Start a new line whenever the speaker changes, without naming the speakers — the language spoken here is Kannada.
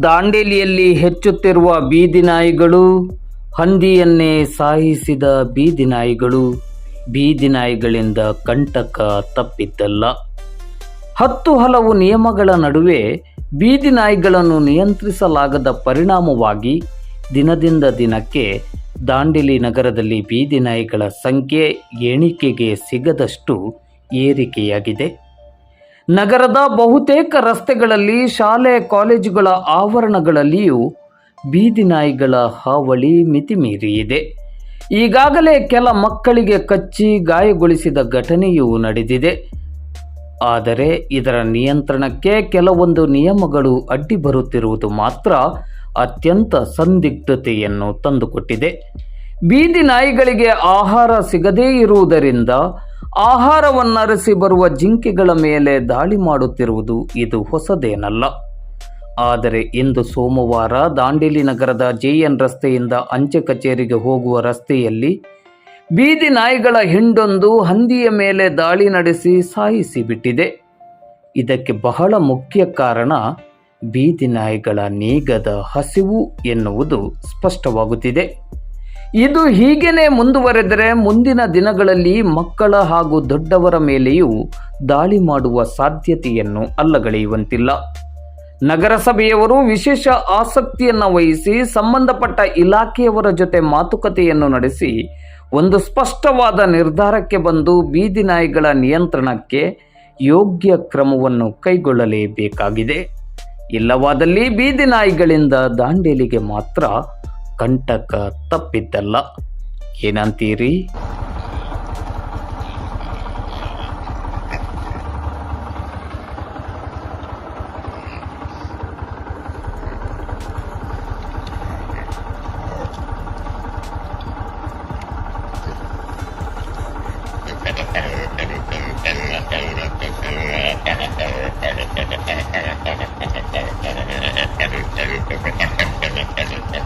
ದಾಂಡೇಲಿಯಲ್ಲಿ ಹೆಚ್ಚುತ್ತಿರುವ ಬೀದಿ ನಾಯಿಗಳು, ಹಂದಿಯನ್ನೇ ಸಾಯಿಸಿದ ಬೀದಿ ನಾಯಿಗಳು, ಬೀದಿ ನಾಯಿಗಳಿಂದ ಕಂಟಕ ತಪ್ಪಿದ್ದಲ್ಲ. ಹತ್ತು ಹಲವು ನಿಯಮಗಳ ನಡುವೆ ಬೀದಿ ನಾಯಿಗಳನ್ನು ನಿಯಂತ್ರಿಸಲಾಗದ ಪರಿಣಾಮವಾಗಿ ದಿನದಿಂದ ದಿನಕ್ಕೆ ದಾಂಡೇಲಿ ನಗರದಲ್ಲಿ ಬೀದಿ ನಾಯಿಗಳ ಸಂಖ್ಯೆ ಎಣಿಕೆಗೆ ಸಿಗದಷ್ಟು ಏರಿಕೆಯಾಗಿದೆ. ನಗರದ ಬಹುತೇಕ ರಸ್ತೆಗಳಲ್ಲಿ ಶಾಲೆ, ಕಾಲೇಜುಗಳ ಆವರಣಗಳಲ್ಲಿಯೂ ಬೀದಿ ನಾಯಿಗಳ ಹಾವಳಿ ಮಿತಿಮೀರಿದೆ ಈಗಾಗಲೇ ಕೆಲ ಮಕ್ಕಳಿಗೆ ಕಚ್ಚಿ ಗಾಯಗೊಳಿಸಿದ ಘಟನೆಯೂ ನಡೆದಿದೆ. ಆದರೆ ಇದರ ನಿಯಂತ್ರಣಕ್ಕೆ ಕೆಲವೊಂದು ನಿಯಮಗಳು ಅಡ್ಡಿ ಬರುತ್ತಿರುವುದು ಮಾತ್ರ ಅತ್ಯಂತ ಸಂದಿಗ್ಧತೆಯನ್ನು ತಂದುಕೊಟ್ಟಿದೆ. ಬೀದಿ ನಾಯಿಗಳಿಗೆ ಆಹಾರ ಸಿಗದೇ ಇರುವುದರಿಂದ ಆಹಾರವನ್ನರಸಿ ಬರುವ ಜಿಂಕೆಗಳ ಮೇಲೆ ದಾಳಿ ಮಾಡುತ್ತಿರುವುದು ಇದು ಹೊಸದೇನಲ್ಲ. ಆದರೆ ಇಂದು ಸೋಮವಾರ ದಾಂಡೇಲಿ ನಗರದ ಜೆಎನ್ ರಸ್ತೆಯಿಂದ ಅಂಚೆ ಕಚೇರಿಗೆ ಹೋಗುವ ರಸ್ತೆಯಲ್ಲಿ ಬೀದಿ ನಾಯಿಗಳ ಹಿಂಡೊಂದು ಹಂದಿಯ ಮೇಲೆ ದಾಳಿ ನಡೆಸಿ ಸಾಯಿಸಿಬಿಟ್ಟಿದೆ. ಇದಕ್ಕೆ ಬಹಳ ಮುಖ್ಯ ಕಾರಣ ಬೀದಿ ನಾಯಿಗಳ ನೀಗದ ಹಸಿವು ಎನ್ನುವುದು ಸ್ಪಷ್ಟವಾಗುತ್ತಿದೆ. ಇದು ಹೀಗೇನೆ ಮುಂದುವರೆದರೆ ಮುಂದಿನ ದಿನಗಳಲ್ಲಿ ಮಕ್ಕಳ ಹಾಗೂ ದೊಡ್ಡವರ ಮೇಲೆಯೂ ದಾಳಿ ಮಾಡುವ ಸಾಧ್ಯತೆಯನ್ನು ಅಲ್ಲಗಳೆಯುವಂತಿಲ್ಲ. ನಗರಸಭೆಯವರು ವಿಶೇಷ ಆಸಕ್ತಿಯನ್ನು ವಹಿಸಿ ಸಂಬಂಧಪಟ್ಟ ಇಲಾಖೆಯವರ ಜೊತೆ ಮಾತುಕತೆಯನ್ನು ನಡೆಸಿ ಒಂದು ಸ್ಪಷ್ಟವಾದ ನಿರ್ಧಾರಕ್ಕೆ ಬಂದು ಬೀದಿ ನಾಯಿಗಳ ನಿಯಂತ್ರಣಕ್ಕೆ ಯೋಗ್ಯ ಕ್ರಮವನ್ನು ಕೈಗೊಳ್ಳಲೇಬೇಕಾಗಿದೆ. ಇಲ್ಲವಾದಲ್ಲಿ ಬೀದಿ ನಾಯಿಗಳಿಂದ ದಾಂಡೇಲಿಗೆ ಮಾತ್ರ Ganda ke tepi telak, hinanti ri.